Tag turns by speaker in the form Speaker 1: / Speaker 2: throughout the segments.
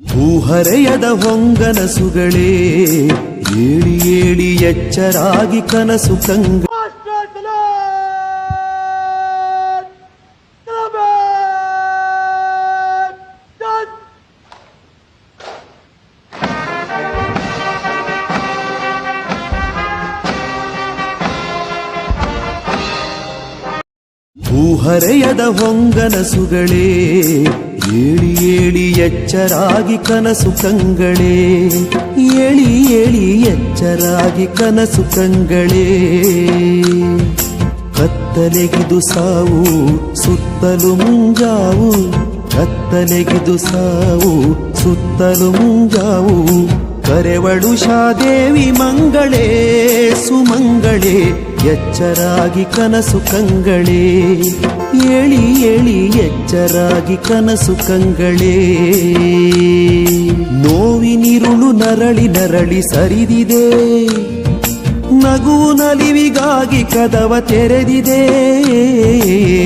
Speaker 1: ಭೂಹರೆಯದ ಹೊಂಗನಸುಗಳೇ ಏಳಿ ಏಳಿ ಎಚ್ಚರಾಗಿ ಕನಸು ಕಂಗ! ಭೂಹರೆಯದ ಹೊಂಗನಸುಗಳೇ ಏಳಿ ಏಳಿ ಎಚ್ಚರಾಗಿ ಕನಸು ಕಂಗಳೇ. ಏಳಿ ಏಳಿ ಎಚ್ಚರಾಗಿ ಕನಸು ಕಂಗಳೇ. ಕತ್ತಲೆಗಿದು ಸಾವು, ಸುತ್ತಲು ಮುಂಜಾವು. ಕತ್ತಲೆಗಿದು ಸಾವು, ಸುತ್ತಲು ಮುಂಜಾವು. ಕರೆವಳು ಶಾದೇವಿ ಮಂಗಳೇ, ಸುಮಂಗಳೇ, ಎಚ್ಚರಾಗಿ ಕನಸು ಕಂಗಳೇ. ಏಳಿ ಎಳಿ ಎಚ್ಚರಾಗಿ ಕನಸು ಕಂಗಳೇ. ನೋವಿನಿರುಳು ನರಳಿ ನರಳಿ ಸರಿದಿದೆ. ನಗುವು ನಲಿವಿಗಾಗಿ ಕದವ ತೆರೆದಿದೆ.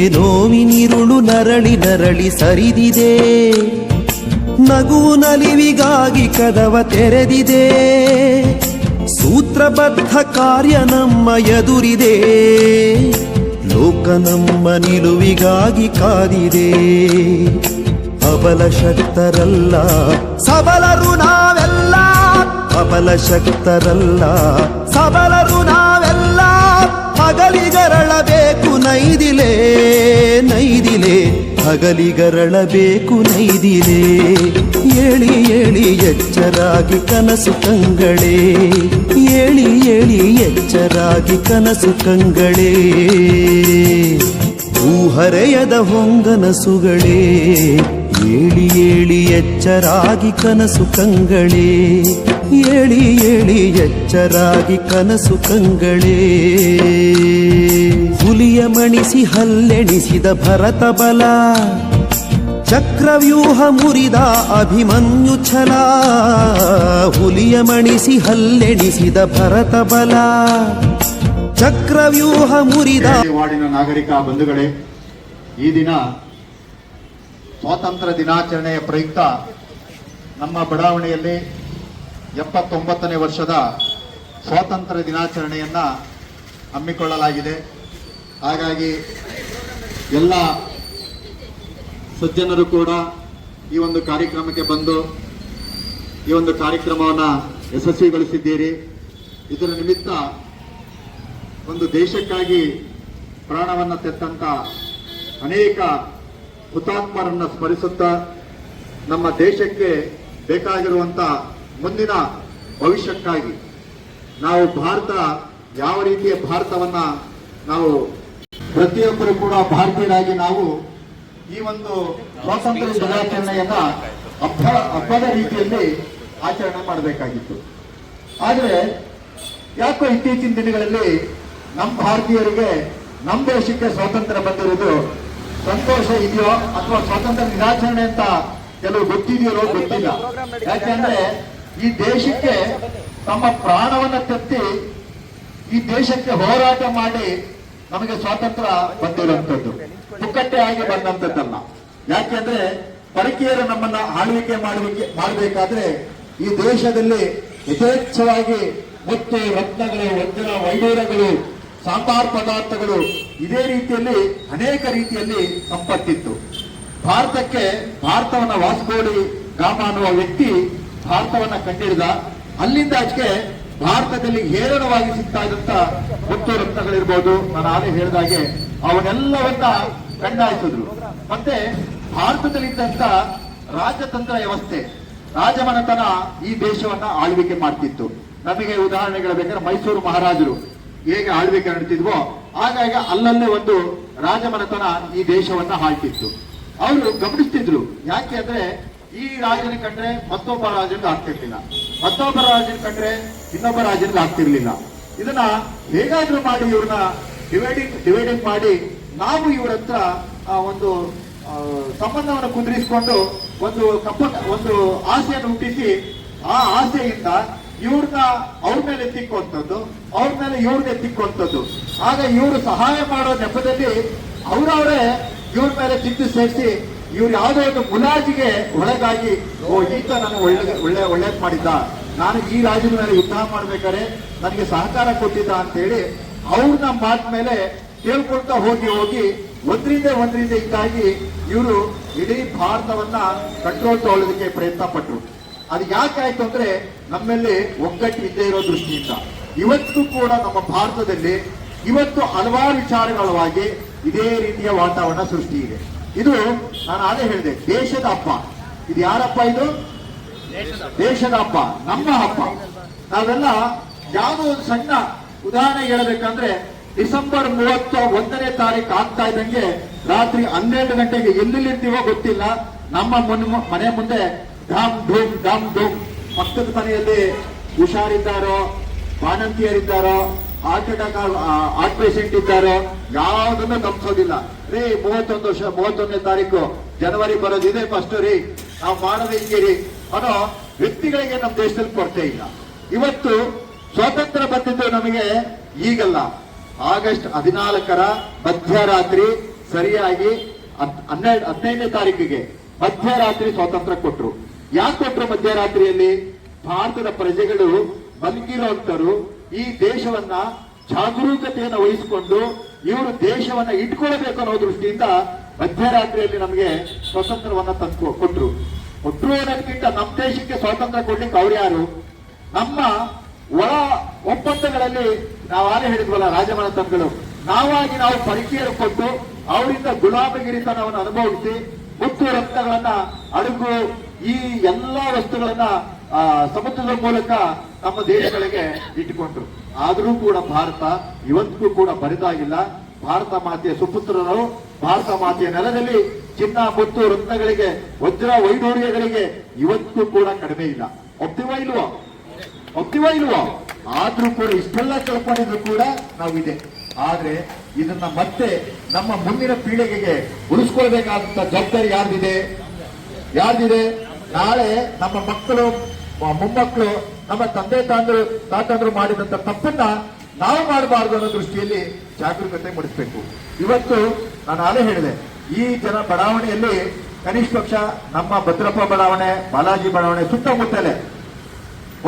Speaker 1: ನೋವಿನಿರುಳು ನರಳಿ ನರಳಿ ಸರಿದಿದೆ. ನಗುವು ನಲಿವಿಗಾಗಿ ಕದವ ತೆರೆದಿದೆ. ಸೂತ್ರಬದ್ಧ ಕಾರ್ಯ ನಮ್ಮ ಎದುರಿದೆ. ಲೋಕ ನಮ್ಮ ನಿಲುವಿಗಾಗಿ ಕಾದಿದೆ. ಅಬಲ ಶಕ್ತರಲ್ಲ. ಸಬಲರು ನಾವೆಲ್ಲ. ಅಬಲ ಶಕ್ತರಲ್ಲ. ಸಬಲರು ನಾವೆಲ್ಲ. ಹಗಲಿಗರಳಬೇಕು ನೈದಿಲೆ ನೈದಿಲೆ. ಹಗಲಿಗರಳಬೇಕು ನೈದಿಲೆ. ಏಳಿ ಏಳಿ ಎಚ್ಚರಾಗಿ ಕನಸು ಕಂಗಳೇ. ಏಳಿ ಏಳಿ ಎಚ್ಚರಾಗಿ ಕನಸು ಕಂಗಳೇ. ಹೂಹರೆಯದ ಹೊಂಗನಸುಗಳೇ. ಏಳಿ ಏಳಿ ಎಚ್ಚರಾಗಿ ಕನಸು ಕಂಗಳೇ. ಏಳಿ ಎಳಿ ಎಚ್ಚರಾಗಿ ಕನಸು ಕಂಗಳೇ. ಹುಲಿಯ ಮಣಿಸಿ ಹಲ್ಲೆಣಿಸಿದ ಭರತ ಬಲ. ಚಕ್ರವ್ಯೂಹ ಮುರಿದ ಅಭಿಮನ್ಯು ಛಲ. ಹುಲಿಯ ಮಣಿಸಿ ಹಲ್ಲೆಣಿಸಿದ ಭರತ ಬಲ. ಚಕ್ರವ್ಯೂಹ ಮುರಿದ
Speaker 2: ನಾಗರಿಕ ಬಂಧುಗಳೇ, ಈ ದಿನ ಸ್ವಾತಂತ್ರ್ಯ ದಿನಾಚರಣೆಯ ಪ್ರಯುಕ್ತ ನಮ್ಮ ಬಡಾವಣೆಯಲ್ಲಿ ಎಪ್ಪತ್ತೊಂಬತ್ತನೇ ವರ್ಷದ ಸ್ವಾತಂತ್ರ್ಯ ದಿನಾಚರಣೆಯನ್ನು ಹಮ್ಮಿಕೊಳ್ಳಲಾಗಿದೆ. ಹಾಗಾಗಿ ಎಲ್ಲ ಸಜ್ಜನರು ಕೂಡ ಈ ಒಂದು ಕಾರ್ಯಕ್ರಮಕ್ಕೆ ಬಂದು ಈ ಒಂದು ಕಾರ್ಯಕ್ರಮವನ್ನು ಯಶಸ್ವಿಗೊಳಿಸಿದ್ದೀರಿ. ಇದರ ನಿಮಿತ್ತ ಒಂದು ದೇಶಕ್ಕಾಗಿ ಪ್ರಾಣವನ್ನು ತೆತ್ತಂತ ಅನೇಕ ಹುತಾತ್ಮರನ್ನು ಸ್ಮರಿಸುತ್ತಾ ನಮ್ಮ ದೇಶಕ್ಕೆ ಬೇಕಾಗಿರುವಂತ ಮುಂದಿನ ಭವಿಷ್ಯಕ್ಕಾಗಿ ನಾವು ಭಾರತ ಯಾವ ರೀತಿಯ ಭಾರತವನ್ನ ನಾವು ಪ್ರತಿಯೊಬ್ಬರು ಕೂಡ ಭಾರತೀಯರಾಗಿ ನಾವು ಈ ಒಂದು ಸ್ವಾತಂತ್ರ್ಯ ದಿನಾಚರಣೆಯನ್ನ ಹಬ್ಬ ಹಬ್ಬದ ರೀತಿಯಲ್ಲಿ ಆಚರಣೆ ಮಾಡಬೇಕಾಗಿತ್ತು. ಆದರೆ ಯಾಕೋ ಇತ್ತೀಚಿನ ದಿನಗಳಲ್ಲಿ ನಮ್ಮ ಭಾರತೀಯರಿಗೆ ನಮ್ಮ ದೇಶಕ್ಕೆ ಸ್ವಾತಂತ್ರ್ಯ ಬಂದಿರುವುದು ಸಂತೋಷ ಇದೆಯೋ ಅಥವಾ ಸ್ವಾತಂತ್ರ್ಯ ದಿನಾಚರಣೆ ಅಂತ ಕೆಲವು ಗೊತ್ತಿದೆಯೋ ಗೊತ್ತಿಲ್ಲ. ಯಾಕೆಂದ್ರೆ ಈ ದೇಶಕ್ಕೆ ತಮ್ಮ ಪ್ರಾಣವನ್ನ ತತ್ತಿ ಈ ದೇಶಕ್ಕೆ ಹೋರಾಟ ಮಾಡಿ ನಮಗೆ ಸ್ವಾತಂತ್ರ್ಯ ಬಂದಿರುವಂತದ್ದು ಪುಕ್ಕಟ್ಟೆ ಆಗಿ ಬಂದಂತದ್ದಲ್ಲ ಯಾಕೆಂದ್ರೆ ಪರಕೀಯರು ನಮ್ಮನ್ನ ಆಳ್ವಿಕೆ ಮಾಡುವಿಕೆ ಮಾಡಬೇಕಾದ್ರೆ ಈ ದೇಶದಲ್ಲಿ ಯಥೇಚ್ಛವಾಗಿ ಮುತ್ತು, ರತ್ನಗಳು ವಜ್ರ ವೈಡೂರಗಳು ಸಾಂಬಾರ್ ಪದಾರ್ಥಗಳು ಇದೇ ರೀತಿಯಲ್ಲಿ ಅನೇಕ ರೀತಿಯಲ್ಲಿ ಸಂಪತ್ತಿತ್ತು. ಭಾರತಕ್ಕೆ ಭಾರತವನ್ನ ವಾಸ್ಕೋಡಿ ಗಾಮ ಅನ್ನುವ ವ್ಯಕ್ತಿ ಭಾರತವನ್ನ ಕಂಡಿಡಿದ, ಅಲ್ಲಿಂದ ಆಚೆಗೆ ಭಾರತದಲ್ಲಿ ಹೇರಳವಾಗಿ ಸಿಗ್ತಾ ಇದ್ದಂತ ಮುತ್ತು ರತ್ನಗಳಿರ್ಬೋದು. ನಾನು ಆಗಲೇ ಹೇಳಿದಾಗೆ ಅವನ್ನೆಲ್ಲವನ್ನ ಕಂಡಾಯಿಸಿದ್ರು. ಮತ್ತೆ ಭಾರತದಲ್ಲಿದ್ದಂತ ರಾಜತಂತ್ರ ವ್ಯವಸ್ಥೆ, ರಾಜಮನೆತನ ಈ ದೇಶವನ್ನ ಆಳ್ವಿಕೆ ಮಾಡ್ತಿತ್ತು. ನಮಗೆ ಉದಾಹರಣೆಗಳು ಬೇಕಾದ್ರೆ ಮೈಸೂರು ಮಹಾರಾಜರು ಹೇಗೆ ಆಳ್ವಿಕೆ ನಡೆಸಿದ್ವೋ, ಹಾಗಾಗಿ ಅಲ್ಲಲ್ಲೇ ಒಂದು ರಾಜಮನೆತನ ಈ ದೇಶವನ್ನ ಹಾಳ್ತಿತ್ತು ಅವರು ಗಮನಿಸ್ತಿದ್ರು. ಯಾಕೆ ಅಂದ್ರೆ ಈ ರಾಜನ ಕಂಡ್ರೆ ಮತ್ತೊಬ್ಬ ರಾಜನಿಗೆ ಆಗ್ತಿರ್ಲಿಲ್ಲ. ಮತ್ತೊಬ್ಬ ರಾಜನ ಕಂಡ್ರೆ ಇನ್ನೊಬ್ಬ ರಾಜನಿಗೆ ಆಗ್ತಿರ್ಲಿಲ್ಲ. ಇದನ್ನ ಹೇಗಾದ್ರೂ ಮಾಡಿ ಇವ್ರನ್ನ ಡಿವೈಡಿಂಗ್ ಡಿವೈಡಿಂಗ್ ಮಾಡಿ ನಾವು ಇವ್ರ ಹತ್ರ ಒಂದು ಸಂಬಂಧವನ್ನು ಕುದುರಿಸಿಕೊಂಡು ಒಂದು ಕಪ್ಪ ಒಂದು ಆಸೆಯನ್ನು ಹುಟ್ಟಿಸಿ, ಆ ಆಸೆಯಿಂದ ಇವ್ರನ್ನ ಅವ್ರ ಮೇಲೆ ತಿಕ್ಕುವಂಥದ್ದು, ಅವ್ರ ಮೇಲೆ ಇವ್ರನ್ನ ತಿಕ್ಕುವಂಥದ್ದು. ಆಗ ಇವರು ಸಹಾಯ ಮಾಡೋ ನೆಪದಲ್ಲಿ ಅವರವರೇ ಇವ್ರ ಮೇಲೆ ತಿದ್ದು ಸೇರಿಸಿ ಇವ್ರು ಯಾವುದೋ ಒಂದು ಮುಲಾಜಿಗೆ ಒಳಗಾಗಿ, ಓ ಈತ ನಾನು ಒಳ್ಳೆ ಒಳ್ಳೆ ಒಳ್ಳೇದು ಮಾಡಿದ್ದ. ನಾನು ಈ ರಾಜ್ಯದ ಮೇಲೆ ಯುದ್ಧ ಮಾಡ್ಬೇಕಾದ್ರೆ ನನಗೆ ಸಹಕಾರ ಕೊಟ್ಟಿದ್ದ ಅಂತ ಹೇಳಿ ಅವ್ರನ್ನ ಮಾತ್ ಮೇಲೆ ಕೇಳ್ಕೊಳ್ತಾ ಹೋಗಿ ಹೋಗಿ ಒಂದ್ರಿಂದ ಒಂದ್ರಿಂದ ಇದ್ದಾಗಿ ಇವರು ಇಡೀ ಭಾರತವನ್ನ ಕಂಟ್ರೋಲ್ ತಗೊಳ್ಳೋದಕ್ಕೆ ಪ್ರಯತ್ನ ಪಟ್ಟರು ಅದು ಯಾಕೆ ಆಯ್ತು ಅಂದ್ರೆ ನಮ್ಮಲ್ಲಿ ಒಗ್ಗಟ್ಟು ಇದ್ದೇ ಇರೋ ದೃಷ್ಟಿಯಿಂದ. ಇವತ್ತು ಕೂಡ ನಮ್ಮ ಭಾರತದಲ್ಲಿ ಇವತ್ತು ಹಲವಾರು ವಿಚಾರಗಳವಾಗಿ ಇದೇ ರೀತಿಯ ವಾತಾವರಣ ಸೃಷ್ಟಿ ಇದೆ. ಇದು ನಾನು ಅದೇ ಹೇಳಿದೆ, ದೇಶದ ಹಬ್ಬ. ಇದು ಯಾರಪ್ಪ ಇದು? ದೇಶದ ಹಬ್ಬ, ನಮ್ಮ ಹಬ್ಬ. ನಾವೆಲ್ಲ ಯಾವುದೋ ಒಂದು ಸಣ್ಣ ಉದಾಹರಣೆ ಹೇಳಬೇಕಂದ್ರೆ ಡಿಸೆಂಬರ್ ಮೂವತ್ತ ಒಂದನೇ ತಾರೀಕು ಆಗ್ತಾ ಇದ್ದಂಗೆ ರಾತ್ರಿ ಹನ್ನೆರಡು ಗಂಟೆಗೆ ಎಲ್ಲೆಲ್ಲಿರ್ತೀವೋ ಗೊತ್ತಿಲ್ಲ. ನಮ್ಮ ಮುನ್- ಮುಂದೆ ಢಾಮ್ ಢೂಮ್ ಢಾಮ್ ಢೂಮ್ ಪಕ್ಕದ ಮನೆಯಲ್ಲಿ ಹುಷಾರಿದ್ದಾರೋ ಬಾಣಂತಿಯರಿದ್ದಾರೋ ಹಾರ್ಟ್ ಅಟ್ಯಾಕ್ ಹಾರ್ಟ್ ಪೇಷಂಟ್ ಇದ್ದಾರೋ, ಯಾವುದನ್ನು ತಪ್ಪಿಸೋದಿಲ್ಲ ರೀ ಮೂವತ್ತೊಂದು ಮೂವತ್ತೊಂದನೇ ತಾರೀಕು ಜನವರಿ ಬರೋದಿದೆ ಫಸ್ಟ್ ರೀ. ನಾವು ಮಾಡೋದು ಅನ್ನೋ ವ್ಯಕ್ತಿಗಳಿಗೆ ನಮ್ಮ ದೇಶದಲ್ಲಿ ಕೊರತೆ ಇಲ್ಲ. ಇವತ್ತು ಸ್ವಾತಂತ್ರ್ಯ ಬಂದಿದ್ದು ನಮಗೆ ಈಗಲ್ಲ. ಆಗಸ್ಟ್ ಹದಿನಾಲ್ಕರ ಮಧ್ಯರಾತ್ರಿ ಸರಿಯಾಗಿ ಹನ್ನೆರಡು, ಹದಿನೈದನೇ ತಾರೀಕಿಗೆ ಮಧ್ಯರಾತ್ರಿ ಸ್ವಾತಂತ್ರ್ಯ ಕೊಟ್ರು. ಯಾಕೆ ಕೊಟ್ರು ಮಧ್ಯರಾತ್ರಿಯಲ್ಲಿ? ಭಾರತದ ಪ್ರಜೆಗಳು ಮಲಗಿರೋಂಥರು ಈ ದೇಶವನ್ನ ಜಾಗರೂಕತೆಯನ್ನು ವಹಿಸಿಕೊಂಡು ಇವರು ದೇಶವನ್ನ ಇಟ್ಕೊಳ್ಬೇಕು ಅನ್ನೋ ದೃಷ್ಟಿಯಿಂದ ಮಧ್ಯರಾತ್ರಿಯಲ್ಲಿ ನಮಗೆ ಸ್ವತಂತ್ರವನ್ನ ತಂದು ಕೊಟ್ರು. ಕೊಟ್ರು ಅನ್ನೋದಕ್ಕಿಂತ ನಮ್ಮ ದೇಶಕ್ಕೆ ಸ್ವಾತಂತ್ರ್ಯ ಕೊಡ್ಲಿಕ್ಕೆ ಅವ್ರು ಯಾರು? ನಮ್ಮ ಒಳ ಒಪ್ಪಂದಗಳಲ್ಲಿ ನಾವು ಹೇಳಿದ್ವಲ್ಲ ರಾಜಮನೆತನಗಳು. ನಾವಾಗಿ ನಾವು ಪರಿಚಯ ಕೊಟ್ಟು ಅವರಿಂದ ಗುಲಾಬಗಿರಿತನವನ್ನು ಅನುಭವಿಸಿ ಮುತ್ತು ರಕ್ತಗಳನ್ನ ಅಡುಗು ಈ ಎಲ್ಲಾ ವಸ್ತುಗಳನ್ನ ಸಮುದ್ರದ ಮೂಲಕ ನಮ್ಮ ದೇಶಗಳಿಗೆ ಇಟ್ಟುಕೊಂಡ್ರು ಆದರೂ ಕೂಡ ಭಾರತ ಇವತ್ತಿಗೂ ಕೂಡ ಬರಿದಾಗಿಲ್ಲ. ಭಾರತ ಮಾತೆಯ ಸುಪುತ್ರರು, ಭಾರತ ಮಾತೆಯ ನೆಲದಲ್ಲಿ ಚಿನ್ನ ಮುತ್ತು ರತ್ನಗಳಿಗೆ ವಜ್ರ ವೈಡೂರ್ಯಗಳಿಗೆ ಇವತ್ತಿಗೂ ಕೂಡ ಕಡಿಮೆ ಇಲ್ಲ. ಒಪ್ತಿವ ಇಲ್ವೋ? ಒಪ್ತಿವ ಇಲ್ವೋ? ಆದ್ರೂ ಕೂಡ ಇಷ್ಟೆಲ್ಲ ಕಳ್ಕೊಂಡಿದ್ರು ಕೂಡ ನಾವಿದೆ. ಆದ್ರೆ ಇದನ್ನ ಮತ್ತೆ ನಮ್ಮ ಮುಂದಿನ ಪೀಳಿಗೆಗೆ ಉಳಿಸ್ಕೊಳ್ಬೇಕಾದಂತ ಜವಾಬ್ದಾರಿ ಯಾರ್ದಿದೆ? ಯಾರ್ದಿದೆ? ನಾಳೆ ನಮ್ಮ ಮಕ್ಕಳು ಮೊಮ್ಮಕ್ಕಳು, ನಮ್ಮ ತಂದೆ ತಾಂದ್ರು, ತಾತಂದ್ರು ಮಾಡಿದಂತ ತಪ್ಪನ್ನ ನಾವು ಮಾಡಬಾರ್ದು ಅನ್ನೋ ದೃಷ್ಟಿಯಲ್ಲಿ ಜಾಗರೂಕತೆ ಮೂಡಿಸಬೇಕು. ಇವತ್ತು ನಾನು ಆಲೇ ಹೇಳಿದೆ, ಈ ಜನ ಬಡಾವಣೆಯಲ್ಲಿ ಕನಿಷ್ಠ ಪಕ್ಷ ನಮ್ಮ ಭದ್ರಪ್ಪ ಬಡಾವಣೆ, ಬಾಲಾಜಿ ಬಡಾವಣೆ ಸುತ್ತಮುತ್ತಲೇ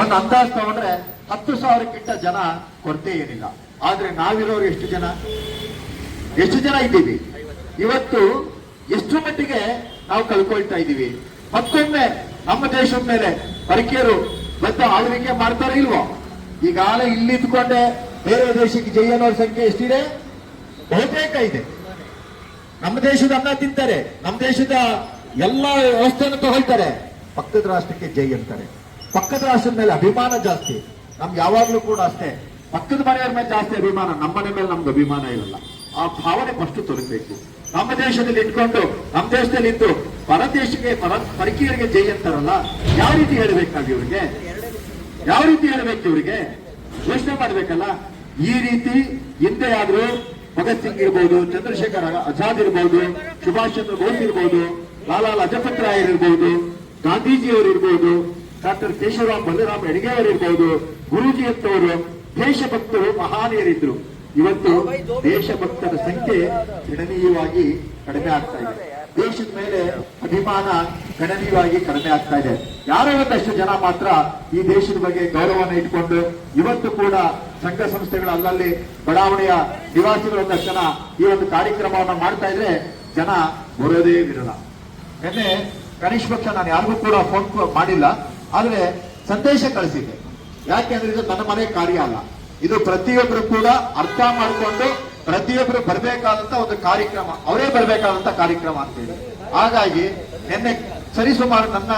Speaker 2: ಒಂದು ಅಂದಾಜು ತಗೊಂಡ್ರೆ ಹತ್ತು ಸಾವಿರಕ್ಕಿಂತ ಜನ ಕೊರತೆ ಏನಿಲ್ಲ. ಆದ್ರೆ ನಾವಿರೋರು ಎಷ್ಟು ಜನ? ಎಷ್ಟು ಜನ ಇದ್ದೀವಿ? ಇವತ್ತು ಎಷ್ಟು ಮಟ್ಟಿಗೆ ನಾವು ಕಳ್ಕೊಳ್ತಾ ಇದ್ದೀವಿ? ಮತ್ತೊಮ್ಮೆ ನಮ್ಮ ದೇಶದ ಮೇಲೆ ಪರಕೀಯರು ಬಂದು ಆಳ್ವಿಕೆ ಮಾಡ್ತಾರೆ ಇಲ್ವೋ? ಈಗಾಗಲೇ ಇಲ್ಲಿ ಇದ್ಕೊಂಡೆ ಬೇರೆ ದೇಶಕ್ಕೆ ಜೈ ಅನ್ನೋರ ಸಂಖ್ಯೆ ಎಷ್ಟಿದೆ? ಬಹುತೇಕ ಇದೆ. ನಮ್ಮ ದೇಶದ ಅನ್ನ ತಿಂತಾರೆ, ನಮ್ಮ ದೇಶದ ಎಲ್ಲ ವ್ಯವಸ್ಥೆಯನ್ನು ತಗೊಳ್ತಾರೆ. ಪಕ್ಕದ ರಾಷ್ಟ್ರಕ್ಕೆ ಜೈ ಅಂತಾರೆ. ಪಕ್ಕದ ರಾಷ್ಟ್ರದ ಮೇಲೆ ಅಭಿಮಾನ ಜಾಸ್ತಿ. ನಮ್ಗೆ ಯಾವಾಗ್ಲೂ ಕೂಡ ಅಷ್ಟೇ. ಪಕ್ಕದ ಮನೆಯವ್ರ ಮೇಲೆ ಜಾಸ್ತಿ ಅಭಿಮಾನ, ನಮ್ಮ ಮನೆ ಮೇಲೆ ನಮ್ಗೆ ಅಭಿಮಾನ ಇರಲ್ಲ. ಆ ಭಾವನೆ ಫಸ್ಟ್ ತೊಲಗಬೇಕು ನಮ್ಮ ದೇಶದಲ್ಲಿ ಇಟ್ಕೊಂಡು ನಮ್ಮ ದೇಶದಲ್ಲಿ ಇದ್ದು ಪರ ದೇಶಕ್ಕೆ ಪರ ಪರಕೀಯರಿಗೆ ಜೈ ಅಂತಾರಲ್ಲ, ಯಾವ ರೀತಿ ಹೇಳಬೇಕಾಗಿ ಇವ್ರಿಗೆ? ಯಾವ ರೀತಿ ಹೇಳಬೇಕು ಇವ್ರಿಗೆ? ಯೋಚನೆ ಮಾಡ್ಬೇಕಲ್ಲ? ಈ ರೀತಿ ಹಿಂದೆ ಆದ್ರೂ ಭಗತ್ ಸಿಂಗ್ ಇರ್ಬೋದು, ಚಂದ್ರಶೇಖರ್ ಆಜಾದ್ ಇರ್ಬೋದು, ಸುಭಾಷ್ ಚಂದ್ರ ಬೋಸ್ ಇರ್ಬೋದು ಲಾಲಾ ಲಜಪತ್ ರಾಯ್ ಇರ್ಬೋದು ಗಾಂಧೀಜಿಯವರು ಇರ್ಬೋದು, ಡಾಕ್ಟರ್ ಕೇಶವರಾಮ್ ಬಲರಾಮ್ ಹೆಡ್ಗೆ ಅವರು ಇರ್ಬೋದು, ಗುರೂಜಿ ಅಂತವರು, ದೇಶಭಕ್ತರು, ಮಹಾನೀಯರಿದ್ರು. ಇವತ್ತು ದೇಶಭಕ್ತರ ಸಂಖ್ಯೆ ಗಣನೀಯವಾಗಿ ಕಡಿಮೆ ಆಗ್ತಾ ಇದೆ. ದೇಶದ ಮೇಲೆ ಅಭಿಮಾನ ಗಣನೀಯವಾಗಿ ಕಡಿಮೆ ಆಗ್ತಾ ಇದೆ. ಯಾರೋ ಒಂದಷ್ಟು ಜನ ಮಾತ್ರ ಈ ದೇಶದ ಬಗ್ಗೆ ಗೌರವವನ್ನು ಇಟ್ಕೊಂಡು ಇವತ್ತು ಕೂಡ ಸಂಘ ಸಂಸ್ಥೆಗಳ ಅಲ್ಲಲ್ಲಿ ಬಡಾವಣೆಯ ನಿವಾಸಿಗಳು ಒಂದಷ್ಟು ಜನ ಈ ಒಂದು ಕಾರ್ಯಕ್ರಮವನ್ನು ಮಾಡ್ತಾ ಇದ್ರೆ ಜನ ಬರೋದೇ ಇರಲ್ಲ ನಿನ್ನೆ ಕನಿಷ್ಠ ಪಕ್ಷ ನಾನು ಯಾರಿಗೂ ಕೂಡ ಫೋನ್ ಮಾಡಿಲ್ಲ, ಆದ್ರೆ ಸಂದೇಶ ಕಳಿಸಿದ್ದೆ. ಯಾಕೆಂದ್ರೆ ಇದು ನನ್ನ ಮನೆ ಕಾರ್ಯ ಅಲ್ಲ. ಇದು ಪ್ರತಿಯೊಬ್ಬರು ಕೂಡ ಅರ್ಥ ಮಾಡಿಕೊಂಡು ಪ್ರತಿಯೊಬ್ಬರು ಬರಬೇಕಾದಂತ ಒಂದು ಕಾರ್ಯಕ್ರಮ. ಅವರೇ ಬರಬೇಕಾದಂತ ಕಾರ್ಯಕ್ರಮ ಅಂತ ಹೇಳಿ. ಹಾಗಾಗಿ ನಿನ್ನೆ ಸರಿಸುಮಾರು ನನ್ನ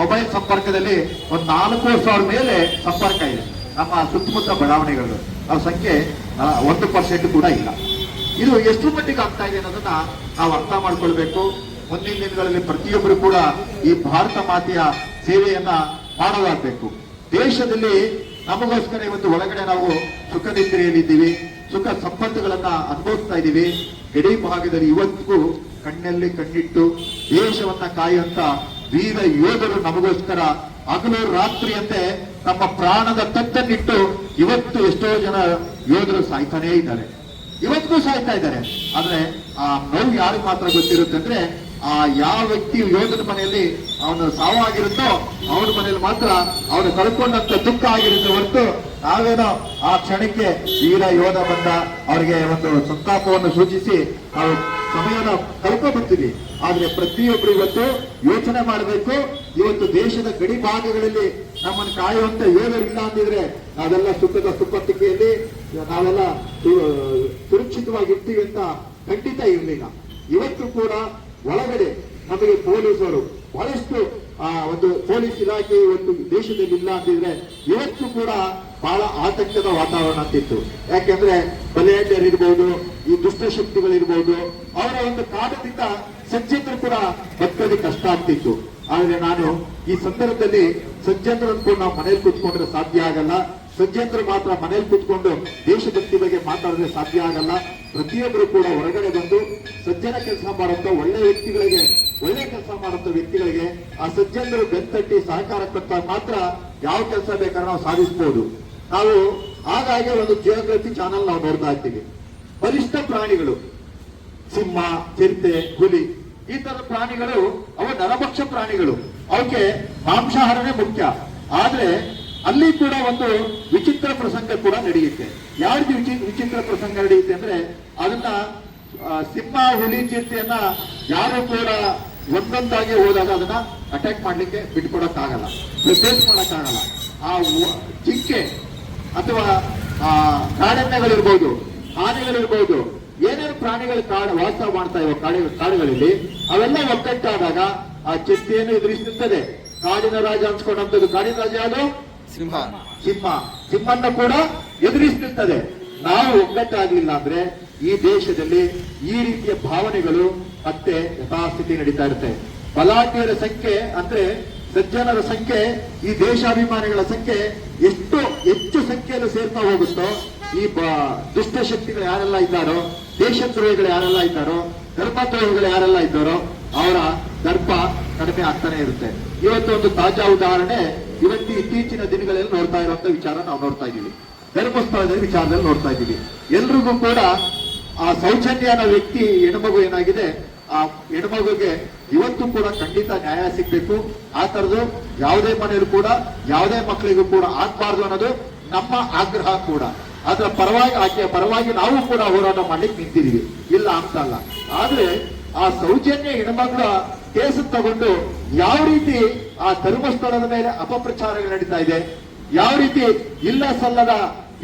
Speaker 2: ಮೊಬೈಲ್ ಸಂಪರ್ಕದಲ್ಲಿ ಒಂದು ನಾಲ್ಕು ಸಾವಿರ ಮೇಲೆ ಸಂಪರ್ಕ ಇದೆ. ನಮ್ಮ ಸುತ್ತಮುತ್ತ ಬಡಾವಣೆಗಳು. ಆ ಸಂಖ್ಯೆ ಒಂದು ಪರ್ಸೆಂಟ್ ಕೂಡ ಇಲ್ಲ. ಇದು ಎಷ್ಟು ಮಟ್ಟಿಗೆ ಆಗ್ತಾ ಇದೆ ಅನ್ನೋದನ್ನ ನಾವು ಅರ್ಥ ಮಾಡ್ಕೊಳ್ಬೇಕು. ಮುಂದಿನ ದಿನಗಳಲ್ಲಿ ಪ್ರತಿಯೊಬ್ಬರು ಕೂಡ ಈ ಭಾರತ ಮಾತೆಯ ಸೇವೆಯನ್ನ ಮಾಡಲಾಗಬೇಕು ದೇಶದಲ್ಲಿ ನಮಗೋಸ್ಕರ ಇವತ್ತು ಒಳಗಡೆ ನಾವು ಸುಖ ನಿದ್ರೆಯಲ್ಲಿದ್ದೀವಿ, ಸುಖ ಸಂಪತ್ತುಗಳನ್ನ ಅನುಭವಿಸ್ತಾ ಇದ್ದೀವಿ. ಗಡಿ ಭಾಗದಲ್ಲಿ ಇವತ್ತಿಗೂ ಕಣ್ಣಲ್ಲಿ ಕಣ್ಣಿಟ್ಟು ದೇಶವನ್ನ ಕಾಯುವಂತ ವೀರ ಯೋಧರು ನಮಗೋಸ್ಕರ ಹಗಲು ರಾತ್ರಿಯಂತೆ ನಮ್ಮ ಪ್ರಾಣದ ತತ್ತನ್ನಿಟ್ಟು ಇವತ್ತು ಎಷ್ಟೋ ಜನ ಯೋಧರು ಸಾಯ್ತಾನೇ ಇದ್ದಾರೆ. ಇವತ್ತಿಗೂ ಸಾಯ್ತಾ ಇದ್ದಾರೆ. ಆದ್ರೆ ಆ ನೋವು ಯಾರಿಗೆ ಮಾತ್ರ ಗೊತ್ತಿರುತ್ತೆ ಅಂದ್ರೆ ಆ ಯಾವ ವ್ಯಕ್ತಿ ಯೋಧನ ಮನೆಯಲ್ಲಿ ಅವನು ಸಾವಾಗಿರುತ್ತೋ ಅವನ ಮನೆಯಲ್ಲಿ ಮಾತ್ರ ಅವನು ಕಳ್ಕೊಂಡಂತ ದುಃಖ ಆಗಿರುತ್ತೆ ಹೊರತು ನಾವೇನೋ ಆ ಕ್ಷಣಕ್ಕೆ ವೀರ ಯೋಧ ಬಂದ ಅವರಿಗೆ ಒಂದು ಸಂತಾಪವನ್ನು ಸೂಚಿಸಿ ನಾವು ಸಮಯನ ಕಳ್ಕೊಬಿಡ್ತೀವಿ ಆದ್ರೆ ಪ್ರತಿಯೊಬ್ರು ಇವತ್ತು ಯೋಚನೆ ಮಾಡಬೇಕು. ಇವತ್ತು ದೇಶದ ಗಡಿ ಭಾಗಗಳಲ್ಲಿ ನಮ್ಮನ್ನು ಕಾಯುವಂತ ಯೋಧರು ಇಲ್ಲ ಅಂದಿದ್ರೆ ನಾವೆಲ್ಲ ಸುಖದ ಸುಪ್ಪತ್ತಿಗೆಯಲ್ಲಿ ನಾವೆಲ್ಲ ಸುರಕ್ಷಿತವಾಗಿರ್ತೀವಿ ಅಂತ ಖಂಡಿತ ಇರಲಿಲ್ಲ. ಇವತ್ತು ಕೂಡ ಒಳಗಡೆ ನಮಗೆ ಪೊಲೀಸರು ಬಹಳಷ್ಟು, ಆ, ಒಂದು ಪೊಲೀಸ್ ಇಲಾಖೆ ಒಂದು ದೇಶದಲ್ಲಿ ಇಲ್ಲ ಅಂತಿದ್ರೆ ಇವತ್ತು ಕೂಡ ಬಹಳ ಆತಂಕದ ವಾತಾವರಣ ಅಂತಿತ್ತು. ಯಾಕೆಂದ್ರೆ ಇರ್ಬೋದು ಈ ದುಷ್ಟಶಕ್ತಿಗಳಿರ್ಬೋದು, ಅವರ ಒಂದು ಕಾರಣದಿಂದ ಸಜ್ಜನರು ಕೂಡ ಬದುಕೋದಕ್ಕೆ ಕಷ್ಟ ಆಗ್ತಿತ್ತು. ಆದ್ರೆ ನಾನು ಈ ಸಂದರ್ಭದಲ್ಲಿ ಸಜ್ಜನರು ಅನ್ಕೊಂಡು ನಾವು ಮನೇಲಿ ಕೂತ್ಕೊಂಡ್ರೆ ಸಾಧ್ಯ ಆಗಲ್ಲ. ಸಜ್ಜನರು ಮಾತ್ರ ಮನೇಲಿ ಕುತ್ಕೊಂಡು ದೇಶಭಕ್ತಿ ಬಗ್ಗೆ ಮಾತಾಡಿದ್ರೆ ಸಾಧ್ಯ ಆಗಲ್ಲ. ಪ್ರತಿಯೊಬ್ಬರು ಕೂಡ ಹೊರಗಡೆ ಬಂದು ಸಜ್ಜನ ಕೆಲಸ ಮಾಡುವಂತ ಒಳ್ಳೆ ವ್ಯಕ್ತಿಗಳಿಗೆ, ಒಳ್ಳೆ ಕೆಲಸ ಮಾಡುವಂತ ವ್ಯಕ್ತಿಗಳಿಗೆ ಆ ಸಜ್ಜನರು ಬೆಂತಟ್ಟಿ ಸಹಕಾರ ಕೊಟ್ಟಾಗ ಮಾತ್ರ ಯಾವ ಕೆಲಸ ಬೇಕಾದ್ರೆ ನಾವು ಸಾಧಿಸಬಹುದು ನಾವು ಹಾಗಾಗಿ ಒಂದು ಜಿಯೋಗ್ರಫಿ ಚಾನಲ್ ನಾವು ನೋಡ್ತಾ ಇರ್ತೀವಿ ಬಲಿಷ್ಠ ಪ್ರಾಣಿಗಳು, ಸಿಂಹ, ಚಿರತೆ, ಹುಲಿ, ಈ ತರ ಪ್ರಾಣಿಗಳು ಅವು ನರಭಕ್ಷ ಪ್ರಾಣಿಗಳು. ಅವಕ್ಕೆ ಮಾಂಸಾಹಾರನೇ ಮುಖ್ಯ. ಆದ್ರೆ ಅಲ್ಲಿ ಕೂಡ ಒಂದು ವಿಚಿತ್ರ ಪ್ರಸಂಗ ಕೂಡ ನಡೆಯುತ್ತೆ. ಯಾವ ರೀತಿ ವಿಚಿ, ವಿಚಿತ್ರ ಪ್ರಸಂಗ ನಡೆಯುತ್ತೆ ಅಂದ್ರೆ ಅದನ್ನ ಸಿಂಹ ಹುಲಿ ಚಿಂತೆಯನ್ನ ಯಾರು ಕೂಡ ಒಂದೊಂದಾಗಿ ಹೋದಾಗ ಅದನ್ನ ಅಟ್ಯಾಕ್ ಮಾಡ್ಲಿಕ್ಕೆ ಬಿಟ್ಕೊಡಕ್ಕಾಗಲ್ಲ ಮಾಡಕ್ ಆಗಲ್ಲ ಆ ಚಿಕ್ಕೆ ಅಥವಾ, ಆ, ಕಾಡೆಣ್ಣೆಗಳಿರ್ಬೋದು ಆನೆಗಳಿರ್ಬೋದು ಏನೇನು ಪ್ರಾಣಿಗಳು ಕಾಡು, ವಾಸ ಮಾಡ್ತಾ ಇವೆ ಕಾಡು, ಕಾಡುಗಳಲ್ಲಿ, ಅವೆಲ್ಲ ಒಗ್ಗಟ್ಟಾದಾಗ ಆ ಚಿಂತೆಯನ್ನು ಎದುರಿಸುತ್ತದೆ. ಕಾಡಿನ ರಾಜ ಅನ್ಸ್ಕೊಂಡಂತದ್ದು ಕಾಡಿನ ರಾಜ ಯಾವುದು
Speaker 3: ಸಿಂಹ.
Speaker 2: ಸಿಂಹ. ಸಿಂಹನ್ನು ಕೂಡ ಎದುರಿಸ್ತಿರ್ತದೆ. ನಾವು ಒಗ್ಗಟ್ಟಾಗ್ಲಿಲ್ಲ ಅಂದ್ರೆ ಈ ದೇಶದಲ್ಲಿ ಈ ರೀತಿಯ ಭಾವನೆಗಳು ಮತ್ತೆ ಯಥಾಸ್ಥಿತಿ ನಡೀತಾ ಇರುತ್ತೆ. ಬಲಾಢ್ಯರ ಸಂಖ್ಯೆ ಅಂದ್ರೆ ಸಜ್ಜನರ ಸಂಖ್ಯೆ, ಈ ದೇಶಾಭಿಮಾನಿಗಳ ಸಂಖ್ಯೆ ಎಷ್ಟು ಹೆಚ್ಚು ಸಂಖ್ಯೆಯಲ್ಲಿ ಸೇರ್ತಾ ಹೋಗುತ್ತೋ, ಈ ದುಷ್ಟಶಕ್ತಿಗಳು ಯಾರೆಲ್ಲ ಇದ್ದಾರೋ, ದೇಶದ್ರೋಹಿಗಳು ಯಾರೆಲ್ಲ ಇದ್ದಾರೋ, ಧರ್ಮದ್ರೋಹಿಗಳು ಯಾರೆಲ್ಲ ಇದ್ದಾರೋ, ಅವರ ದರ್ಪ ಕಡಿಮೆ ಆಗ್ತಾನೆ ಇರುತ್ತೆ. ಇವತ್ತು ಒಂದು ತಾಜಾ ಉದಾಹರಣೆ, ಇವತ್ತು ಇತ್ತೀಚಿನ ದಿನಗಳಲ್ಲಿ ನೋಡ್ತಾ ಇರುವಂತ ವಿಚಾರ ನಾವು ನೋಡ್ತಾ ಇದ್ದೀವಿ. ಧರ್ಮಸ್ಥಳದ ವಿಚಾರದಲ್ಲಿ ನೋಡ್ತಾ ಇದ್ದೀವಿ. ಎಲ್ರಿಗೂ ಕೂಡ ಆ ಸೌಜನ್ಯ ಅನ್ನೋ ವ್ಯಕ್ತಿ ಹೆಣ್ಮಗು ಏನಾಗಿದೆ, ಆ ಹೆಣ್ಮಗುಗೆ ಇವತ್ತು ಕೂಡ ಖಂಡಿತ ನ್ಯಾಯ ಸಿಗ್ಬೇಕು. ಆ ತರದ್ದು ಯಾವುದೇ ಮನೆಯಲ್ಲೂ ಕೂಡ, ಯಾವುದೇ ಮಕ್ಕಳಿಗೂ ಕೂಡ ಆಗ್ಬಾರ್ದು ಅನ್ನೋದು ನಮ್ಮ ಆಗ್ರಹ ಕೂಡ. ಅದರ ಪರವಾಗಿ ಆಕೆಯ ಪರವಾಗಿ ನಾವು ಕೂಡ ಹೋರಾಟ ಮಾಡ್ಲಿಕ್ಕೆ ನಿಂತಿದ್ದೀವಿ. ಇಲ್ಲ ಅಂತ ಅಲ್ಲ. ಆದ್ರೆ ಆ ಸೌಜನ್ಯ ಹೆಣ್ಮಗಳ ಕೇಸ್ ತಗೊಂಡು ಯಾವ ರೀತಿ ಆ ಧರ್ಮಸ್ಥಳದ ಮೇಲೆ ಅಪಪ್ರಚಾರಗಳು ನಡೀತಾ ಇದೆ, ಯಾವ ರೀತಿ ಇಲ್ಲ ಸಲ್ಲದ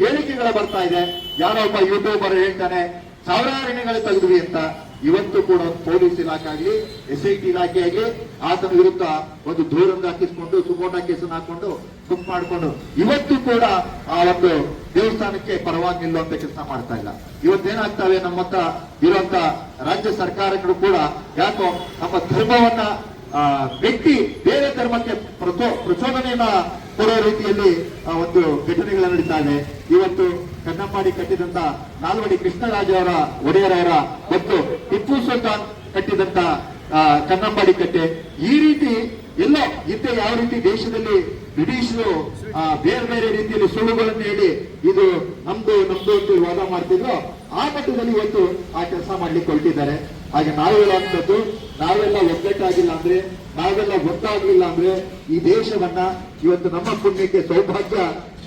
Speaker 2: ಹೇಳಿಕೆಗಳು ಬರ್ತಾ ಇದೆ, ಯಾರೋ ಒಬ್ಬ ಯೂಟ್ಯೂಬರ್ ಹೇಳ್ತಾನೆ, ಸಾವಿರಾರು ಎಣ್ಣೆಗಳು ತೆಗೆದ್ವಿ ಅಂತ. ಇವತ್ತು ಕೂಡ ಪೊಲೀಸ್ ಇಲಾಖೆ ಆಗಲಿ ಎಸ್ ಐ ಟಿ ಇಲಾಖೆ ಆಗಲಿ, ಆತನ ವಿರುದ್ಧ ಒಂದು ದೂರನ್ನು ಹಾಕಿಸ್ಕೊಂಡು ಸುಮೋಟಾ ಕೇಸನ್ನು ಹಾಕೊಂಡು ಬುಕ್ ಮಾಡಿಕೊಂಡು, ಇವತ್ತು ಕೂಡ ಆ ಒಂದು ದೇವಸ್ಥಾನಕ್ಕೆ ಪರವಾಗಿಲ್ಲ ಅಂತ ಕೆಲಸ ಮಾಡ್ತಾ ಇಲ್ಲ. ಇವತ್ತೇನಾಗ್ತವೆ ನಮ್ಮ ಹತ್ರ ಇರುವಂತ ರಾಜ್ಯ ಸರ್ಕಾರಗಳು ಕೂಡ ಯಾಕೋ ನಮ್ಮ ಧರ್ಮವನ್ನ ವ್ಯಕ್ತಿ ಬೇರೆ ಧರ್ಮಕ್ಕೆ ಪ್ರಚೋ, ಪ್ರಚೋದನೆಯನ್ನ ಕೊಡೋ ರೀತಿಯಲ್ಲಿ ಒಂದು ಘಟನೆಗಳು ನಡೀತಾ ಇದೆ. ಇವತ್ತು ಕನ್ನಂಬಾಡಿ ಕಟ್ಟಿದಂತ ನಾಲ್ವಡಿ ಕೃಷ್ಣರಾಜ ಅವರ ಒಡೆಯರವರ ಮತ್ತು ಟಿಪ್ಪು ಸುಲ್ತಾನ್ ಕಟ್ಟಿದಂತ ಕನ್ನಂಬಾಡಿ ಕಟ್ಟೆ. ಈ ರೀತಿ ಎಲ್ಲೋ ಹಿಂದೆ ಯಾವ ರೀತಿ ದೇಶದಲ್ಲಿ ಬ್ರಿಟಿಷರು ಬೇರೆ ಬೇರೆ ರೀತಿಯಲ್ಲಿ ಸುಳ್ಳುಗಳನ್ನು ಹೇಳಿ ಇದು ನಮ್ದು ನಮ್ದು ಅಂತ ವಾದ ಮಾಡ್ತಿದ್ರು, ಆ ಮಟ್ಟದಲ್ಲಿ ಇವತ್ತು ಆ ಕೆಲಸ ಮಾಡ್ಲಿಕ್ಕೆ ಹೊರಟಿದ್ದಾರೆ. ಹಾಗೆ ನಾವೆಲ್ಲ ಅಂತದ್ದು ನಾವೆಲ್ಲ ಒಗ್ಗಟ್ಟಾಗಿಲ್ಲ ಅಂದ್ರೆ, ನಾವೆಲ್ಲ ಗೊತ್ತಾಗ್ಲಿಲ್ಲ ಅಂದ್ರೆ ಈ ದೇಶವನ್ನ ಇವತ್ತು ನಮ್ಮ ಪುಣ್ಯಕ್ಕೆ ಸೌಭಾಗ್ಯ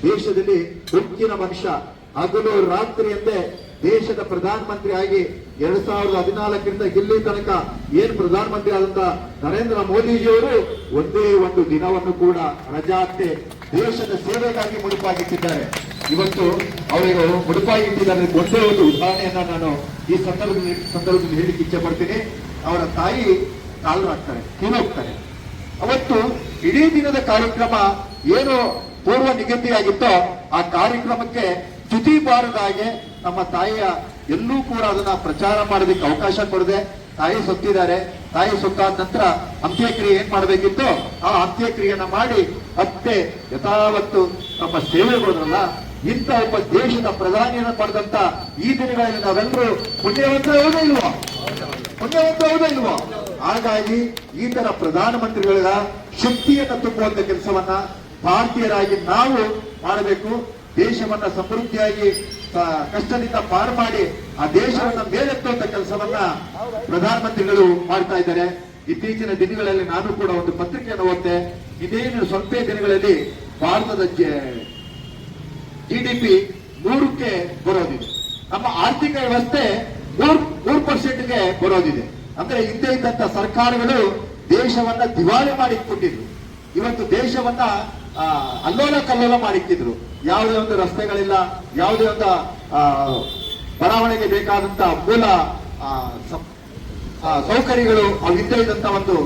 Speaker 2: ದೇಶದಲ್ಲಿ ಹುಕ್ಕಿನ ಮನುಷ್ಯ ಹಗಲು ರಾತ್ರಿ ಎಂದೇ ದೇಶದ ಪ್ರಧಾನಮಂತ್ರಿ ಆಗಿ ಎರಡ್ ಸಾವಿರದ ಹದಿನಾಲ್ಕರಿಂದ ಇಲ್ಲಿ ತನಕ ಏನ್ ಪ್ರಧಾನಮಂತ್ರಿ ಆದಂತ ನರೇಂದ್ರ ಮೋದಿಜಿಯವರು ಒಂದೇ ಒಂದು ದಿನವನ್ನು ಕೂಡ ರಜಾ ಹಾಕದೆ ದೇಶದ ಸೇವೆಗಾಗಿ ಮುಡುಪಾಗಿಟ್ಟಿದ್ದಾರೆ. ಇವತ್ತು ಅವರಿಗೆ ಮುಡುಪಾಗಿಟ್ಟಿದ್ದಾರೆ ಒಂದೇ ಒಂದು ಉದಾಹರಣೆಯನ್ನ ನಾನು ಈ ಸಂದರ್ಭದಲ್ಲಿ ಸಂದರ್ಭದಲ್ಲಿ ಹೇಳಿಕ್ಕೆ ಇಚ್ಛೆ ಪಡ್ತೀನಿ. ಅವರ ತಾಯಿ ಕಾಲರಾಗ್ತಾರೆ ತೀರೋಗ್ತಾರೆ ಅವತ್ತು ಇಡೀ ದಿನದ ಕಾರ್ಯಕ್ರಮ ಏನು ಪೂರ್ವ ನಿಗದಿಯಾಗಿತ್ತೋ ಆ ಕಾರ್ಯಕ್ರಮಕ್ಕೆ ಚ್ಯುತಿ ಬಾರದ ಹಾಗೆ ನಮ್ಮ ತಾಯಿಯ ಎಲ್ಲೂ ಕೂಡ ಅದನ್ನ ಪ್ರಚಾರ ಮಾಡೋದಕ್ಕೆ ಅವಕಾಶ ಕೊಡದೆ ತಾಯಿ ಸೊತ್ತಿದ್ದಾರೆ. ತಾಯಿ ಸೊತ್ತಾದ ನಂತರ ಅಂತ್ಯಕ್ರಿಯೆ ಏನ್ ಮಾಡಬೇಕಿತ್ತು? ಆ ಅಂತ್ಯಕ್ರಿಯೆಯನ್ನ ಮಾಡಿ ಅತ್ತೆ ಯಥಾವತ್ತು ನಮ್ಮ ಕೊಡೋದಲ್ಲ, ಇಂಥ ಒಬ್ಬ ದೇಶದ ಪ್ರಧಾನಿಯನ್ನ ಪಡೆದಂತ ಈ ದಿನಗಳಲ್ಲಿ ನಾವೆಲ್ಲರೂ ಪುಣ್ಯವಂತ ಯಾವುದೇ ಇಲ್ವಾ? ಪುಣ್ಯವಂತ ಹೌದಾ ಇಲ್ವೋ? ಹಾಗಾಗಿ ಈ ತರ ಪ್ರಧಾನಮಂತ್ರಿಗಳ ಶಕ್ತಿಯನ್ನು ತುಂಬುವಂತ ಕೆಲಸವನ್ನ ಭಾರತೀಯರಾಗಿ ನಾವು ಮಾಡಬೇಕು. ದೇಶವನ್ನ ಸಮೃದ್ಧಿಯಾಗಿ ಕಷ್ಟದಿಂದ ಪಾರು ಮಾಡಿ ಆ ದೇಶವನ್ನ ಮೇಲೆತ್ತುವಂತ ಕೆಲಸವನ್ನ ಪ್ರಧಾನಮಂತ್ರಿಗಳು ಮಾಡ್ತಾ ಇದ್ದಾರೆ. ಇತ್ತೀಚಿನ ದಿನಗಳಲ್ಲಿ ನಾನು ಕೂಡ ಒಂದು ಪತ್ರಿಕೆಯನ್ನು ಓದ್ತೆ. ಇದೇನು ಸ್ವಲ್ಪ ದಿನಗಳಲ್ಲಿ ಭಾರತದ ಜಿಡಿಪಿ ನೂರಕ್ಕೆ ಬರೋದಿದೆ. ನಮ್ಮ ಆರ್ಥಿಕ ವ್ಯವಸ್ಥೆ ಮೂರ್ ಮೂರ್ ಪರ್ಸೆಂಟ್ಗೆ ಬರೋದಿದೆ. ಅಂದ್ರೆ ಹಿಂದೆ ಇದ್ದಂತ ಸರ್ಕಾರಗಳು ದೇಶವನ್ನ ದಿವಾಳಿ ಮಾಡಿಟ್ಬಿಟ್ಟಿದ್ರು ಇವತ್ತು ದೇಶವನ್ನ ಅಲ್ಲೋಲ ಕಲ್ಲೋಲ ಮಾಡಿಕ್ಕಿದ್ರು ಯಾವುದೇ ಒಂದು ರಸ್ತೆಗಳಿಲ್ಲ, ಯಾವುದೇ ಒಂದು ಬಡಾವಣೆಗೆ ಬೇಕಾದಂತ ಮೂಲ ಸೌಕರ್ಯಗಳು ಅವಿದ್ದೇ ಇದ್ದಂತ ಒಂದು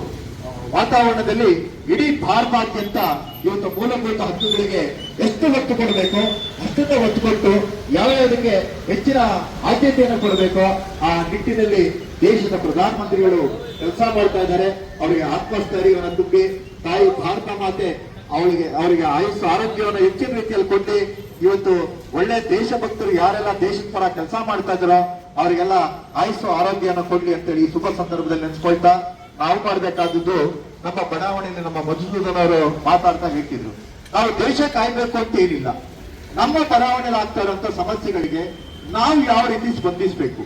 Speaker 2: ವಾತಾವರಣದಲ್ಲಿ ಇಡೀ ಭಾರತಾದ್ಯಂತ ಇವತ್ತು ಮೂಲಭೂತ ಹಕ್ಕುಗಳಿಗೆ ಎಷ್ಟು ಒತ್ತು ಕೊಡಬೇಕು, ಅಷ್ಟನ್ನೇ ಒತ್ತು ಕೊಟ್ಟು ಯಾವ್ಯಾವುದಕ್ಕೆ ಹೆಚ್ಚಿನ ಆದ್ಯತೆಯನ್ನು ಕೊಡಬೇಕು, ಆ ನಿಟ್ಟಿನಲ್ಲಿ ದೇಶದ ಪ್ರಧಾನಮಂತ್ರಿಗಳು ಕೆಲಸ ಮಾಡ್ತಾ ಇದ್ದಾರೆ. ಅವರಿಗೆ ಆತ್ಮಸ್ಥೈರ್ಯವನ್ನು ತುಂಬಿ ತಾಯಿ ಭಾರತ ಮಾತೆ ಅವಳಿಗೆ ಅವರಿಗೆ ಆಯುಸ್ಸು, ಆರೋಗ್ಯವನ್ನು ಹೆಚ್ಚಿನ ರೀತಿಯಲ್ಲಿ ಕೊಟ್ಟು ಇವತ್ತು ಒಳ್ಳೆ ದೇಶಭಕ್ತರು ಯಾರೆಲ್ಲ ದೇಶದ ಪರ ಕೆಲಸ ಮಾಡ್ತಾ ಇದ್ದಾರೋ, ಅವರಿಗೆಲ್ಲ ಆಯುಸ್ಸು ಆರೋಗ್ಯನ ಕೊಡ್ಲಿ ಅಂತೇಳಿ ಈ ಶುಭ ಸಂದರ್ಭದಲ್ಲಿ ನೆನೆಸ್ಕೊಳ್ತಾ ನಾವು ಮಾಡಬೇಕಾದದ್ದು ನಮ್ಮ ಬಡಾವಣೆಯಲ್ಲಿ ನಮ್ಮ ಮಧುಸೂದನವರು ಮಾತಾಡ್ತಾ ಹೇಳ್ತಿದ್ರು. ನಾವು ದೇಶ ಕಾಯ್ಬೇಕು ಅಂತ ಏನಿಲ್ಲ. ನಮ್ಮ ಬಡಾವಣೆಯಲ್ಲಿ ಆಗ್ತಾ ಇರುವಂತ ಸಮಸ್ಯೆಗಳಿಗೆ ನಾವು ಯಾವ ರೀತಿ ಸ್ಪಂದಿಸಬೇಕು?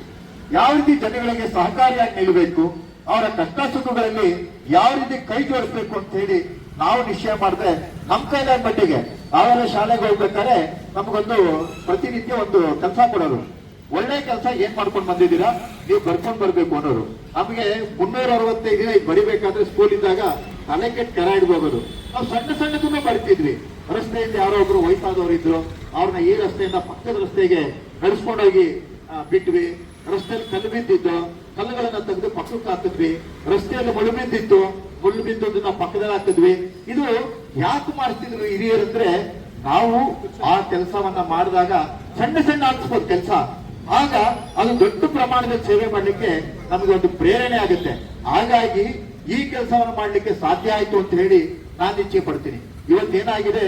Speaker 2: ಯಾವ ರೀತಿ ಜನಗಳಿಗೆ ಸಹಕಾರಿಯಾಗಿ ನಿಲ್ಲಬೇಕು? ಅವರ ಕಷ್ಟ ಸುಖಗಳಲ್ಲಿ ಯಾವ ರೀತಿ ಕೈ ಜೋಡಿಸಬೇಕು ಅಂತ ಹೇಳಿ ನಾವು ನಿಶ್ಚಯ ಮಾಡಿದ್ರೆ ನಮ್ಮ ಕೈಲಾದ ಮಟ್ಟಿಗೆ ನಾವೆಲ್ಲ ಶಾಲೆಗೆ ಹೋಗ್ಬೇಕಾದ್ರೆ ನಮಗೊಂದು ಪ್ರತಿನಿತ್ಯ ಒಂದು ಕೆಲಸ ಕೊಡೋರು. ಒಳ್ಳೆ ಕೆಲಸ ಏನ್ ಮಾಡ್ಕೊಂಡು ಬಂದಿದ್ದೀರಾ? ನೀವು ಬರ್ಕೊಂಡ್ ಬರ್ಬೇಕು ಅನ್ನೋರು. ನಮಗೆ ಮುನ್ನೂರ ಅರವತ್ತೈದು ದಿನ ಬರಿಬೇಕಾದ್ರೆ ಸ್ಕೂಲ್ ಇದ್ದಾಗ ತಲೆ ಕೆಟ್ಟು ಕರ ಇಡ್ಬೋದು ನಾವು ಸಣ್ಣ ಸಣ್ಣದನ್ನ ಬರ್ತಿದ್ವಿ. ರಸ್ತೆಯಿಂದ ಯಾರೋ ಒಬ್ರು ವಯಸ್ಸಾದವ್ರು ಇದ್ರು, ಅವ್ರನ್ನ ಈ ರಸ್ತೆಯಿಂದ ಪಕ್ಕದ ರಸ್ತೆಗೆ ನಡೆಸ್ಕೊಂಡೋಗಿ ಬಿಟ್ವಿ. ರಸ್ತೆಯಲ್ಲಿ ಕಲ್ಲು ಬಿದ್ದಿದ್ದು. ಕಲ್ಲುಗಳನ್ನ ತೆಗೆದು ಪಕ್ಕಕ್ಕೆ ಹಾಕಿದ್ವಿ. ರಸ್ತೆಯಲ್ಲಿ ಮುಳ್ಳು ಬಿದ್ದಿತ್ತು. ಮುಳ್ಳು ಬಿದ್ದದನ್ನ ಪಕ್ಕದಲ್ಲಿ ಹಾಕಿದ್ವಿ. ಇದು ಯಾಕೆ ಮಾಡ್ತಿದ್ರು ಹಿರಿಯರಂದ್ರೆ ನಾವು ಆ ಕೆಲಸವನ್ನ ಮಾಡಿದಾಗ ಸಣ್ಣ ಸಣ್ಣ ಅನ್ಸ್ಬೋದು ಕೆಲಸ. ಆಗ ಅದು ದೊಡ್ಡ ಪ್ರಮಾಣದ ಸೇವೆ ಮಾಡ್ಲಿಕ್ಕೆ ನಮಗೆ ಒಂದು ಪ್ರೇರಣೆ ಆಗುತ್ತೆ. ಹಾಗಾಗಿ ಈ ಕೆಲಸವನ್ನು ಮಾಡ್ಲಿಕ್ಕೆ ಸಾಧ್ಯ ಆಯ್ತು ಅಂತ ಹೇಳಿ ನಾನು ಇಚ್ಛೆ ಪಡ್ತೀನಿ. ಇವತ್ತೇನಾಗಿದೆ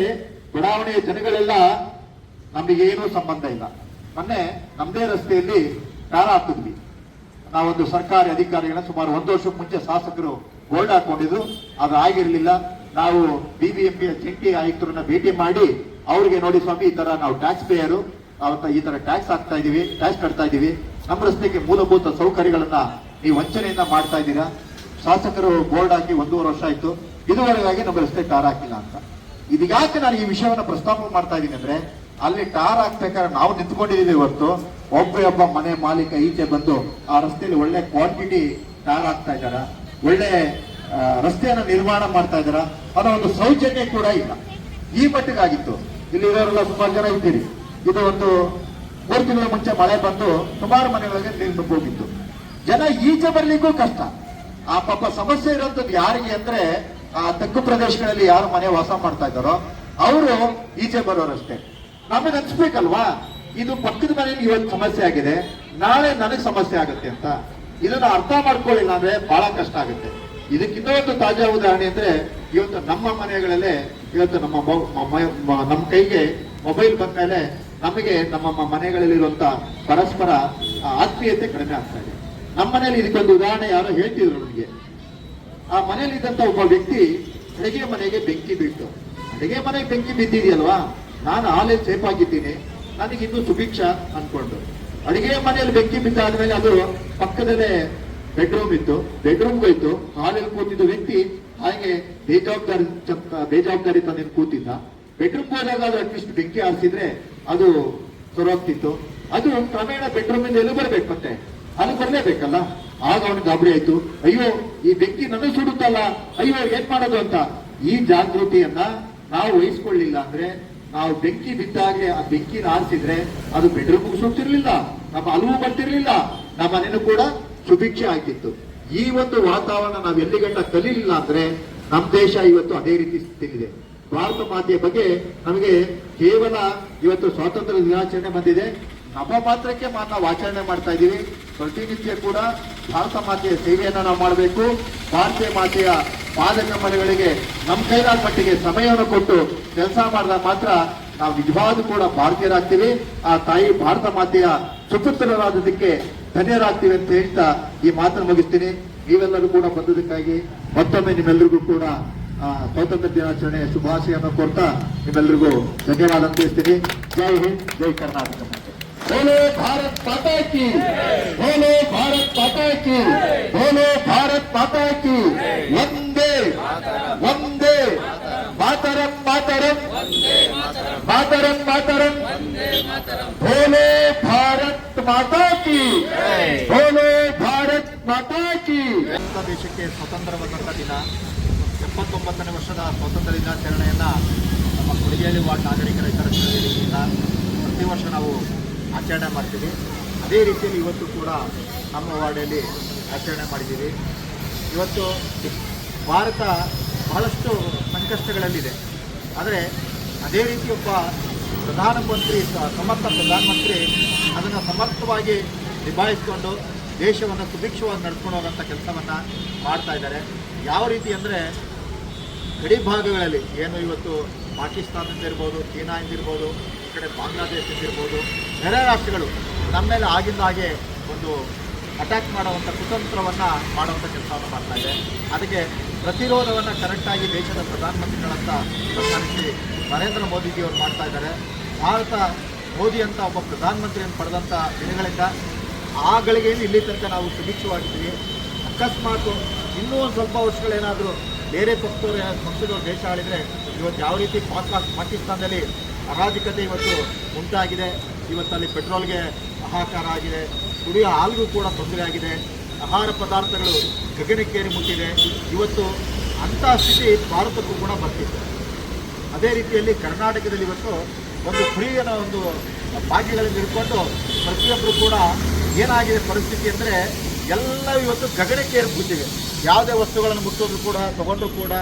Speaker 2: ಬಡಾವಣೆಯ ಜನಗಳೆಲ್ಲ ನಮಗೇನೂ ಸಂಬಂಧ ಇಲ್ಲ. ಮೊನ್ನೆ ನಮ್ದೇ ರಸ್ತೆಯಲ್ಲಿ ಕಾರ ಹಾಕಿದ್ವಿ. ನಾವೊಂದು ಸರ್ಕಾರಿ ಅಧಿಕಾರಿಗಳ ಸುಮಾರು ಒಂದು ವರ್ಷಕ್ಕೆ ಮುಂಚೆ ಶಾಸಕರು ಬೋರ್ಡ್ ಹಾಕೊಂಡಿದ್ರು. ಅದು ಆಗಿರಲಿಲ್ಲ. ನಾವು ಬಿಬಿಎಂಪಿಯ ಜಂಟಿ ಆಯುಕ್ತರನ್ನ ಭೇಟಿ ಮಾಡಿ ಅವರಿಗೆ ನೋಡಿ ಸ್ವಾಮಿ, ಈ ತರ ನಾವು ಟ್ಯಾಕ್ಸ್ ಪೇಯರು ಈ ತರ ಟ್ಯಾಕ್ಸ್ ಹಾಕ್ತಾ ಇದೀವಿ ಟ್ಯಾಕ್ಸ್ ಕಟ್ತಾ ಇದೀವಿ. ನಮ್ಮ ರಸ್ತೆಗೆ ಮೂಲಭೂತ ಸೌಕರ್ಯಗಳನ್ನ ನೀವು ವಂಚನೆಯಿಂದ ಮಾಡ್ತಾ ಇದ್ದೀರಾ? ಶಾಸಕರು ಬೋರ್ಡ್ ಹಾಕಿ ಒಂದೂವರೆ ವರ್ಷ ಆಯ್ತು. ಇದುವರೆಗಾಗಿ ನಮ್ಮ ರಸ್ತೆ ಟಾರ್ ಹಾಕಿಲ್ಲ ಅಂತ. ಇದೀಗಾಕೆ ನಾನು ಈ ವಿಷಯವನ್ನ ಪ್ರಸ್ತಾಪ ಮಾಡ್ತಾ ಇದ್ದೀನಿ ಅಂದ್ರೆ, ಅಲ್ಲಿ ಟಾರ್ ಹಾಕ್ಬೇಕಾದ್ರೆ ನಾವು ನಿಂತ್ಕೊಂಡಿದ್ದೀವಿ ಹೊರತು. ಒಬ್ಬ ಮನೆ ಮಾಲೀಕ ಈಚೆ ಬಂದು ಆ ರಸ್ತೆಯಲ್ಲಿ ಒಳ್ಳೆ ಕ್ವಾಂಟಿಟಿ ಟಾರ್ ಆಗ್ತಾ ಇದ್ದಾರ? ಒಳ್ಳೆ ರಸ್ತೆಯನ್ನು ನಿರ್ಮಾಣ ಮಾಡ್ತಾ ಇದ್ದಾರ? ಅದರ ಒಂದು ಸೌಜನ್ಯ ಕೂಡ ಇಲ್ಲ. ಈ ಮಟ್ಟಿಗಾಗಿತ್ತು. ಇಲ್ಲಿ ಇರೋರೆಲ್ಲ ಸುಮಾರು ಜನ ಇದ್ದೀರಿ. ಇದು ಒಂದು ಮೂರು ತಿಂಗಳ ಮುಂಚೆ ಮಳೆ ಬಂದು ಸುಮಾರು ಮನೆಗಳಿಗೆ ನೀರು ನುಗ್ಗೋಗಿತ್ತು. ಜನ ಈಚೆ ಬರ್ಲಿಕ್ಕೂ ಕಷ್ಟ. ಆ ಪಾಪ ಸಮಸ್ಯೆ ಇರೋಂಥದ್ದು ಯಾರಿಗೆ ಅಂದ್ರೆ ಆ ತಗ್ಗು ಪ್ರದೇಶಗಳಲ್ಲಿ ಯಾರು ಮನೆ ವಾಸ ಮಾಡ್ತಾ ಇದ್ದಾರೋ, ಅವರು ಈಚೆ ಬರೋರಷ್ಟೇ. ನಮಗೆ ಅನ್ಸ್ಬೇಕಲ್ವಾ? ಇದು ಪಕ್ಕದ ಮನೆಯಲ್ಲಿ ಇವತ್ತು ಸಮಸ್ಯೆ ಆಗಿದೆ. ನಾಳೆ ನನಗೆ ಸಮಸ್ಯೆ ಆಗುತ್ತೆ ಅಂತ. ಇದನ್ನ ಅರ್ಥ ಮಾಡ್ಕೊಳ್ಳಿಲ್ಲ ಅಂದ್ರೆ ಬಹಳ ಕಷ್ಟ ಆಗುತ್ತೆ. ಇದಕ್ಕಿಂತ ಒಂದು ತಾಜಾ ಉದಾಹರಣೆ ಅಂದ್ರೆ ಇವತ್ತು ನಮ್ಮ ಮನೆಗಳಲ್ಲೇ ಇವತ್ತು ನಮ್ಮ ನಮ್ಮ ಕೈಗೆ ಮೊಬೈಲ್ ಬಂದ ಮೇಲೆ ನಮಗೆ ನಮ್ಮ ಮನೆಗಳಲ್ಲಿ ಮನೆಗಳಲ್ಲಿರುವಂತ ಪರಸ್ಪರ ಆತ್ಮೀಯತೆ ಕಡಿಮೆ ಆಗ್ತಾ ಇದೆ. ನಮ್ಮ ಮನೆಯಲ್ಲಿ ಇದಕ್ಕೊಂದು ಉದಾಹರಣೆ ಯಾರು ಹೇಳ್ತಿದ್ರು ನನಗೆ ಆ ಮನೆಯಲ್ಲಿ ಇದ್ದಂತ ಒಬ್ಬ ವ್ಯಕ್ತಿ ಅಡುಗೆ ಮನೆಗೆ ಬೆಂಕಿ ಬಿಟ್ಟು ಅಡುಗೆ ಮನೆಗೆ ಬೆಂಕಿ ಬಿದ್ದಿದೆಯಲ್ವಾ? ನಾನು ಆಲೇ ಸೇಫ್ ಆಗಿದ್ದೀನಿ. ನನಗೆ ಇನ್ನೂ ಸುಭಿಕ್ಷ ಅನ್ಕೊಂಡು. ಅಡಿಗೆ ಮನೆಯಲ್ಲಿ ಬೆಂಕಿ ಬಿದ್ದಾದ್ಮೇಲೆ ಅದು ಪಕ್ಕದಲ್ಲೇ ಬೆಡ್ರೂಮ್ ಇತ್ತು. ಬೆಡ್ರೂಮ್ ಹೋಯ್ತು. ಹಾಲಲ್ಲಿ ಕೂತಿದ್ದ ವ್ಯಕ್ತಿ ಹಾಗೆ ಬೇಜವಾಬ್ದಾರಿ ಬೇಜವಾಬ್ದಾರಿ ತಂದು ಕೂತಿದ್ದ. ಬೆಡ್ರೂಮ್ ಹೋದಾಗ ಅದು ಅಟ್ಲೀಸ್ಟ್ ಬೆಂಕಿ ಹಾರಿಸಿದ್ರೆ ಅದು ಸೊರೋಗ್ತಿತ್ತು. ಅದು ಕ್ರಮೇಣ ಬೆಡ್ರೂಮ್ ಇಂದ ಎಲ್ಲೂ ಬರ್ಬೇಕು ಮತ್ತೆ. ಅದು ಬರ್ಲೇಬೇಕಲ್ಲ? ಆಗ ಅವನು ಗಾಬರಿ ಆಯ್ತು. ಅಯ್ಯೋ, ಈ ಬೆಂಕಿ ನನ್ನ ಸುಡುತ್ತಲ್ಲ. ಅಯ್ಯೋ ಏನ್ ಮಾಡೋದು ಅಂತ. ಈ ಜಾಗೃತಿಯನ್ನ ನಾವು ವಹಿಸ್ಕೊಳ್ಳಿಲ್ಲ ಅಂದ್ರೆ ನಾವು ಬೆಂಕಿ ಬಿದ್ದಾಗಲೇ ಆ ಬೆಂಕಿನ ಆರಿಸಿದ್ರೆ ಅದು ಬೆಡ್ರೂಮ್ ಸುಡ್ತಿರ್ಲಿಲ್ಲ ನಮ್ಮ ಅಲುವು ಬರ್ತಿರ್ಲಿಲ್ಲ, ನಮ್ಮ ಮನೇನು ಕೂಡ ಸುಭಿಕ್ಷೆ ಆಗ್ತಿತ್ತು. ಈ ಒಂದು ವಾತಾವರಣ ನಾವು ಎಲ್ಲಿಗಂಟ ಕಲೀಲಿಲ್ಲ ಅಂದ್ರೆ ನಮ್ಮ ದೇಶ ಇವತ್ತು ಅದೇ ರೀತಿ ಸ್ಥಿತಿಲಿದೆ ಭಾರತ ಮಾತೆಯ ಬಗ್ಗೆ ನಮಗೆ ಕೇವಲ ಇವತ್ತು ಸ್ವಾತಂತ್ರ್ಯ ದಿನಾಚರಣೆ ಬಂದಿದೆ. ನಮ್ಮ ಪಾತ್ರಕ್ಕೆ ಮಾತ್ರ ಆಚರಣೆ ಮಾಡ್ತಾ ಇದ್ದೀವಿ. ಪ್ರತಿನಿತ್ಯ ಕೂಡ ಭಾರತ ಮಾತೆಯ ಸೇವೆಯನ್ನು ನಾವು ಮಾಡಬೇಕು. ಭಾರತೀಯ ಮಾತೆಯ ಪಾಲಕ ಮನೆಗಳಿಗೆ ನಮ್ಮ ಕೈಲಾದ ಮಟ್ಟಿಗೆ ಸಮಯವನ್ನು ಕೊಟ್ಟು ಕೆಲಸ ಮಾಡಿದಾಗ ಮಾತ್ರ ನಾವು ನಿಜವಾದ ಕೂಡ ಭಾರತೀಯರಾಗ್ತೀವಿ. ಆ ತಾಯಿ ಭಾರತ ಮಾತೆಯ ಸುಪುತ್ರರಾದದಕ್ಕೆ ಧನ್ಯರಾಗ್ತೀವಿ ಅಂತ ಹೇಳ್ತಾ ಈ ಮಾತನ್ನು ಮುಗಿಸ್ತೀನಿ. ನೀವೆಲ್ಲರೂ ಕೂಡ ಬಂದದಕ್ಕಾಗಿ ಮತ್ತೊಮ್ಮೆ ನಿಮ್ಮೆಲ್ಲರಿಗೂ ಕೂಡ ಸ್ವಾತಂತ್ರ್ಯ ದಿನಾಚರಣೆ ಶುಭಾಶಯವನ್ನು ಕೊಡ್ತಾ ನಿಮ್ಮೆಲ್ಲರಿಗೂ ಧನ್ಯವಾದ ತಿಳಿಸ್ತೀನಿ ಜೈ ಹಿಂದ್, ಜೈ ಕರ್ನಾಟಕ
Speaker 4: ಭಾರತ್ ಮಾತಾ ಕಿ ಭಾರತ್ ಮಾತಾ ಮಾತಾ ಕಿ ಬೋಲೋ ಭಾರತ್ ಮಾತಾ ಕಿ
Speaker 2: ದೇಶಕ್ಕೆ ಸ್ವತಂತ್ರವಾದಂಥ ದಿನ, ಎಪ್ಪತ್ತೊಂಬತ್ತನೇ ವರ್ಷದ ಸ್ವತಂತ್ರ ದಿನಾಚರಣೆಯನ್ನು ನಮ್ಮ ಕೊಡುಗೆಯಲ್ಲಿ ವಾರ್ಡ್ ನಾಗರಿಕರ ರೈತರ ವೇದಿಕೆಯಿಂದ ಪ್ರತಿ ವರ್ಷ ನಾವು ಆಚರಣೆ ಮಾಡ್ತೀವಿ. ಅದೇ ರೀತಿಯಲ್ಲಿ ಇವತ್ತು ಕೂಡ ನಮ್ಮ ವಾರ್ಡಲ್ಲಿ ಆಚರಣೆ ಮಾಡಿದ್ದೀವಿ. ಇವತ್ತು ಭಾರತ ಬಹಳಷ್ಟು ಸಂಕಷ್ಟಗಳಲ್ಲಿದೆ. ಆದರೆ ಅದೇ ರೀತಿ ಒಬ್ಬ ಪ್ರಧಾನಮಂತ್ರಿ, ಸಮರ್ಥ ಪ್ರಧಾನಮಂತ್ರಿ ಅದನ್ನು ಸಮರ್ಥವಾಗಿ ನಿಭಾಯಿಸಿಕೊಂಡು ದೇಶವನ್ನು ಸುಭಿಕ್ಷವಾಗಿ ನಡ್ಕೊಂಡು ಹೋಗೋಂಥ ಕೆಲಸವನ್ನು ಮಾಡ್ತಾ ಇದ್ದಾರೆ. ಯಾವ ರೀತಿ ಅಂದರೆ ಗಡಿ ಭಾಗಗಳಲ್ಲಿ, ಏನು ಇವತ್ತು ಪಾಕಿಸ್ತಾನದಿಂದ ಇರ್ಬೋದು ಚೀನಾದಿಂದ ಇರ್ಬೋದು, ಈ ಕಡೆ ಬಾಂಗ್ಲಾದೇಶದಿಂದ ಇರ್ಬೋದು ನೆರೆ ರಾಷ್ಟ್ರಗಳು ನಮ್ಮ ಮೇಲೆ ಆಗಿಂದ ಹಾಗೆ ಒಂದು ಅಟ್ಯಾಕ್ ಮಾಡುವಂಥ ಕುತಂತ್ರವನ್ನು ಮಾಡುವಂಥ ಕೆಲಸವನ್ನು ಮಾಡ್ತಾ ಇದೆ. ಅದಕ್ಕೆ ಪ್ರತಿರೋಧವನ್ನು ಕರೆಕ್ಟಾಗಿ ದೇಶದ ಪ್ರಧಾನಮಂತ್ರಿಗಳಂತ ಪ್ರಧಾನಮಂತ್ರಿ ನರೇಂದ್ರ ಮೋದಿಜಿಯವರು ಮಾಡ್ತಾ ಇದ್ದಾರೆ. ಭಾರತ ಮೋದಿ ಅಂತ ಒಬ್ಬ ಪ್ರಧಾನಮಂತ್ರಿಯನ್ನು ಪಡೆದಂಥ ದಿನಗಳಿಂದ ಆ ಗಳಿಗೆಯಲ್ಲಿ ಇಲ್ಲಿ ತನಕ ನಾವು ಸುಭಿಕ್ಷವಾಗಿದ್ದೀವಿ ಅಕಸ್ಮಾತ್ ಇನ್ನೂ ಒಂದು ಸ್ವಲ್ಪ ವರ್ಷಗಳೇನಾದರೂ ಬೇರೆ ಪಕ್ಷದವರು ಪಕ್ಷದವ್ರು ದೇಶ ಆಳಿದರೆ ಇವತ್ತು ಯಾವ ರೀತಿ ಪಾಕ ಪಾಕಿಸ್ತಾನದಲ್ಲಿ ಅರಾಜಕತೆ ಇವತ್ತು ಉಂಟಾಗಿದೆ. ಇವತ್ತಲ್ಲಿ ಪೆಟ್ರೋಲ್ಗೆ ಹಾಹಾಕಾರ ಆಗಿದೆ. ಕುಡಿಯೋ ಹಾಲಿಗೂ ಕೂಡ ತೊಂದರೆ ಆಗಿದೆ. ಆಹಾರ ಪದಾರ್ಥಗಳು ಗಗನಕ್ಕೇರಿ ಮುಟ್ಟಿದೆ. ಇವತ್ತು ಅಂಥ ಸ್ಥಿತಿ ಭಾರತಕ್ಕೂ ಕೂಡ ಬರ್ತಿದೆ. ಅದೇ ರೀತಿಯಲ್ಲಿ ಕರ್ನಾಟಕದಲ್ಲಿ ಇವತ್ತು ಒಂದು ಫ್ರೀಯನ ಒಂದು ಭಾಗ್ಯಗಳನ್ನು ಇಟ್ಕೊಂಡು ಪ್ರತಿಯೊಬ್ಬರು ಕೂಡ ಏನಾಗಿದೆ ಪರಿಸ್ಥಿತಿ ಅಂದರೆ ಎಲ್ಲ ಇವತ್ತು ಗಗನಕ್ಕೆ ಏರಿ ಯಾವುದೇ ವಸ್ತುಗಳನ್ನು ಮುಟ್ಟೋದು ಕೂಡ, ತಗೊಂಡ್ರು ಕೂಡ,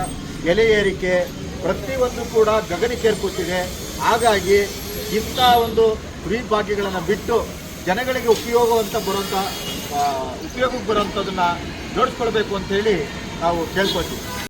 Speaker 2: ಎಲೆ ಏರಿಕೆ, ಪ್ರತಿಯೊಂದು ಕೂಡ ಗಗನಕ್ಕೆ ಏರಿ ಕೂತಿದೆ ಹಾಗಾಗಿ ಇಂಥ ಒಂದು ಫ್ರೀ ಭಾಗ್ಯಗಳನ್ನು ಬಿಟ್ಟು ಜನಗಳಿಗೆ ಉಪಯೋಗವಂತ ಬರುವಂಥ ಉಪಯೋಗಕ್ಕೆ ಬರುವಂಥದ್ದನ್ನು ಜೋಡಿಸ್ಕೊಳ್ಬೇಕು ಅಂತೇಳಿ ನಾವು ಕೇಳ್ಕೊತೀವಿ